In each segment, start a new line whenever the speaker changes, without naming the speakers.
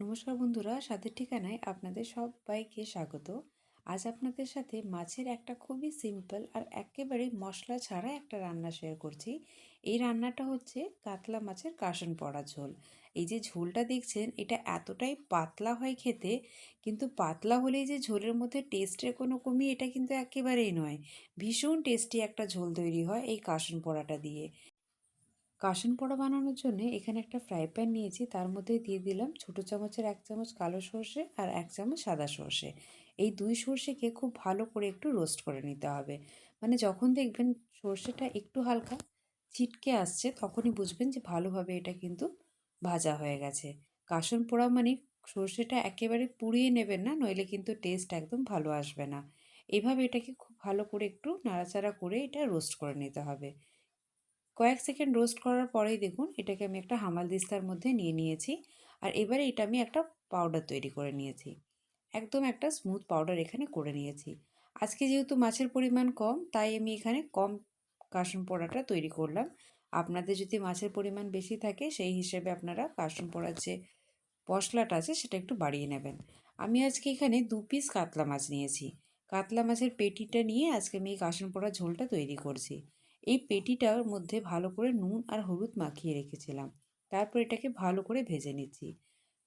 নমস্কার বন্ধুরা, স্বাদের ঠিকানায় আপনাদের সবাইকে স্বাগত। আজ আপনাদের সাথে মাছের একটা খুবই সিম্পল আর একেবারে মশলা ছাড়া একটা রান্না শেয়ার করছি। এই রান্নাটা হচ্ছে কাতলা মাছের কাসন পড়া ঝোল। এই যে ঝোলটা দেখছেন, এটা এতটাই পাতলা হয় খেতে, কিন্তু পাতলা হলেই যে ঝোলের মধ্যে টেস্টের কোনো কমি, এটা কিন্তু একেবারেই নয়। ভীষণ টেস্টি একটা ঝোল তৈরি হয় এই কাসন পড়াটা দিয়ে। কাসন পোড়া বানানোর জন্য এখানে একটা ফ্রাই প্যান নিয়েছি। তার মধ্যে দিয়ে দিলাম ছোটো চামচের এক চামচ কালো সর্ষে আর এক চামচ সাদা সর্ষে। এই দুই সর্ষেকে খুব ভালো করে একটু রোস্ট করে নিতে হবে। মানে যখন দেখবেন সর্ষেটা একটু হালকা ছিটকে আসছে, তখনই বুঝবেন যে ভালোভাবে এটা কিন্তু ভাজা হয়ে গেছে। কাসন পোড়া মানে সর্ষেটা একেবারে পুড়িয়ে নেবেন না, নইলে কিন্তু টেস্ট একদম ভালো আসবে না। এভাবে এটাকে খুব ভালো করে একটু নাড়াচাড়া করে এটা রোস্ট করে নিতে হবে। কয়েক সেকেন্ড রোস্ট করার পরেই দেখুন, এটাকে আমি একটা হামাল দিস্তার মধ্যে নিয়ে নিয়েছি। আর এবারে এটা আমি একটা পাউডার তৈরি করে নিয়েছি। একদম একটা স্মুথ পাউডার এখানে করে নিয়েছি। আজকে যেহেতু মাছের পরিমাণ কম, তাই আমি এখানে কম কাসুন পোড়াটা তৈরি করলাম। আপনাদের যদি মাছের পরিমাণ বেশি থাকে, সেই হিসেবে আপনারা কাসুন পোড়ার যে মশলাটা আছে, সেটা একটু বাড়িয়ে নেবেন। আমি আজকে এখানে দু পিস কাতলা মাছ নিয়েছি। কাতলা মাছের পেটিটা নিয়ে আজকে আমি এই কাসুন পোড়া ঝোলটা তৈরি করছি। এই পেটিটার মধ্যে ভালো করে নুন আর হলুদ মাখিয়ে রেখেছিলাম। তারপর এটাকে ভালো করে ভেজে নিচ্ছি।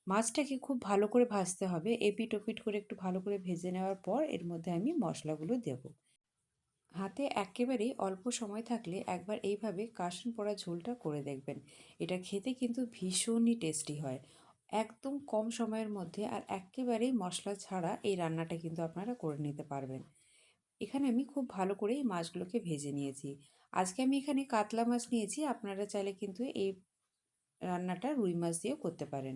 মাছটাকে খুব ভালো করে ভাজতে হবে। এপিট ওপিট করে একটু ভালো করে ভেজে নেওয়ার পর এর মধ্যে আমি মশলাগুলো দেব। হাতে একেবারেই অল্প সময় থাকলে একবার এইভাবে কাশন পড়া ঝোলটা করে দেখবেন। এটা খেতে কিন্তু ভীষণই টেস্টি হয়। একদম কম সময়ের মধ্যে আর একেবারেই মশলা ছাড়া এই রান্নাটা কিন্তু আপনারা করে নিতে পারবেন। এখানে আমি খুব ভালো করে এই মাছগুলোকে ভেজে নিয়েছি। আজকে আমি এখানে কাতলা মাছ নিয়েছি, আপনারা চাইলে কিন্তু এই রান্নাটা রুই মাছ দিয়েও করতে পারেন।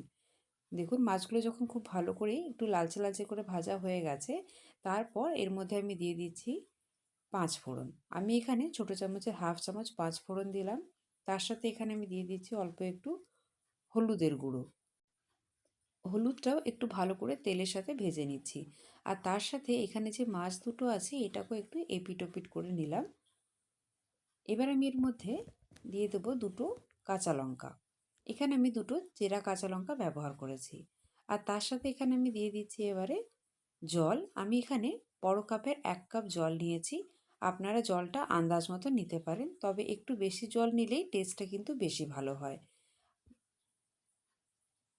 দেখুন, মাছগুলো যখন খুব ভালো করে একটু লালচে লালচে করে ভাজা হয়ে গেছে, তারপর এর মধ্যে আমি দিয়ে দিচ্ছি পাঁচ ফোড়ন। আমি এখানে ছোটো চামচের হাফ চামচ পাঁচ ফোড়ন দিলাম, তার সাথে এখানে আমি দিয়ে দিচ্ছি অল্প একটু হলুদের গুঁড়ো। হলুদটাও একটু ভালো করে তেলের সাথে ভেজে নিচ্ছি। আর তার সাথে এখানে যে মাছ দুটো আছে, এটাকেও একটু এপিট ওপিট করে নিলাম। এবার আমি এর মধ্যে দিয়ে দেবো দুটো কাঁচা লঙ্কা। এখানে আমি দুটো চেরা কাঁচা লঙ্কা ব্যবহার করেছি। আর তার সাথে এখানে আমি দিয়ে দিচ্ছি এবারে জল। আমি এখানে বড় কাপের এক কাপ জল নিয়েছি। আপনারা জলটা আন্দাজ মতো নিতে পারেন, তবে একটু বেশি জল নিলেই টেস্টটা কিন্তু বেশি ভালো হয়।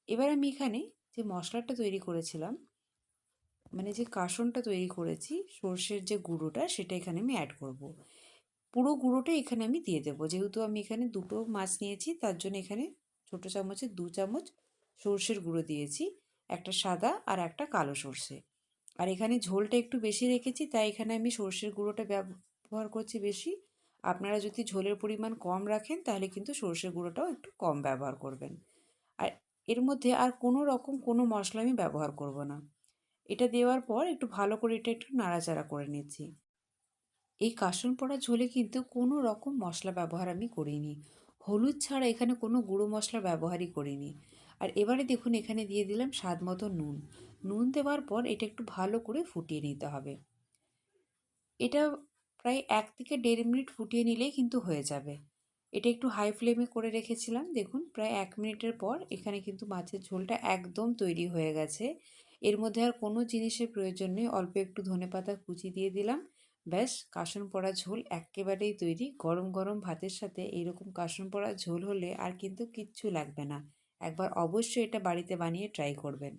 এবার আমি এখানে যে মশলাটা তৈরি করেছিলাম মানে যে কাসনটা তৈরি করেছি, সর্ষের যে গুঁড়োটা, সেটা এখানে আমি অ্যাড করব। পুরো গুঁড়োটা এখানে আমি দিয়ে দেবো। যেহেতু আমি এখানে দুটো মাছ নিয়েছি, তার জন্য এখানে ছোটো চামচে দু চামচ সর্ষের গুঁড়ো দিয়েছি, একটা সাদা আর একটা কালো সর্ষে। আর এখানে ঝোলটা একটু বেশি রেখেছি, তাই এখানে আমি সর্ষের গুঁড়োটা ব্যবহার করছি বেশি। আপনারা যদি ঝোলের পরিমাণ কম রাখেন, তাহলে কিন্তু সর্ষের গুঁড়োটাও একটু কম ব্যবহার করবেন। আর এর মধ্যে আর কোনো রকম কোনো মশলা আমি ব্যবহার করব না। এটা দেওয়ার পর একটু ভালো করে এটা একটু নাড়াচাড়া করে নিচ্ছি। এই কাসন পড়া ঝোলে কিন্তু কোনো রকম মশলা ব্যবহার আমি করিনি। হলুদ ছাড়া এখানে কোনো গুঁড়ো মশলা ব্যবহারই করিনি। আর এবারে দেখুন, এখানে দিয়ে দিলাম স্বাদ মতো নুন। নুন দেওয়ার পর এটা একটু ভালো করে ফুটিয়ে নিতে হবে। এটা প্রায় এক থেকে দেড় মিনিট ফুটিয়ে নিলেই কিন্তু হয়ে যাবে। এটা একটু হাই ফ্লেমে করে রেখেছিলাম। দেখুন, প্রায় এক মিনিটের পর এখানে কিন্তু মাছের ঝোলটা একদম তৈরি হয়ে গেছে। এর মধ্যে আর কোনো জিনিসের প্রয়োজন নেই। অল্প একটু ধনে পাতা কুচি দিয়ে দিলাম। ব্যাস কাসন পড়া ঝোল একেবারেই তৈরি। গরম গরম ভাতের সাথে এইরকম কাসন পড়া ঝোল হলে আর কিন্তু কিচ্ছু লাগবে না। একবার অবশ্যই এটা বাড়িতে বানিয়ে ট্রাই করবেন।